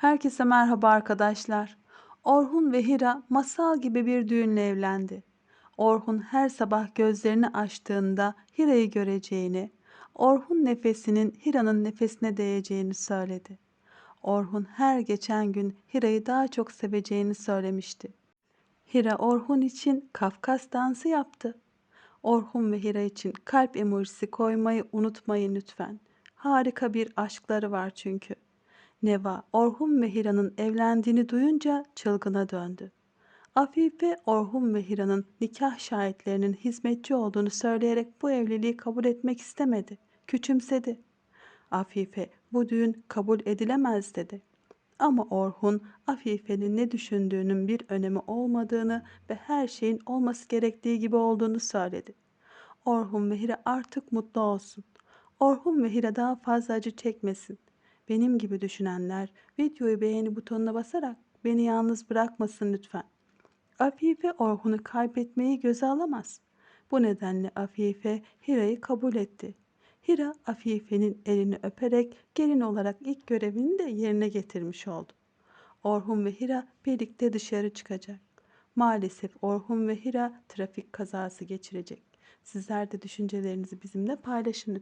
Herkese merhaba arkadaşlar. Orhun ve Hira masal gibi bir düğünle evlendi. Orhun her sabah gözlerini açtığında Hira'yı göreceğini, Orhun nefesinin Hira'nın nefesine değeceğini söyledi. Orhun her geçen gün Hira'yı daha çok seveceğini söylemişti. Hira Orhun için Kafkas dansı yaptı. Orhun ve Hira için kalp emojisi koymayı unutmayın lütfen. Harika bir aşkları var çünkü. Neva, Orhun ve Hira'nın evlendiğini duyunca çılgına döndü. Afife, Orhun ve Hira'nın nikah şahitlerinin hizmetçi olduğunu söyleyerek bu evliliği kabul etmek istemedi. Küçümsedi. Afife, bu düğün kabul edilemez dedi. Ama Orhun, Afife'nin ne düşündüğünün bir önemi olmadığını ve her şeyin olması gerektiği gibi olduğunu söyledi. Orhun ve Hira artık mutlu olsun. Orhun ve Hira daha fazla acı çekmesin. Benim gibi düşünenler videoyu beğeni butonuna basarak beni yalnız bırakmasın lütfen. Afife Orhun'u kaybetmeyi göze alamaz. Bu nedenle Afife Hira'yı kabul etti. Hira Afife'nin elini öperek gelin olarak ilk görevini de yerine getirmiş oldu. Orhun ve Hira birlikte dışarı çıkacak. Maalesef Orhun ve Hira trafik kazası geçirecek. Sizler de düşüncelerinizi bizimle paylaşın lütfen.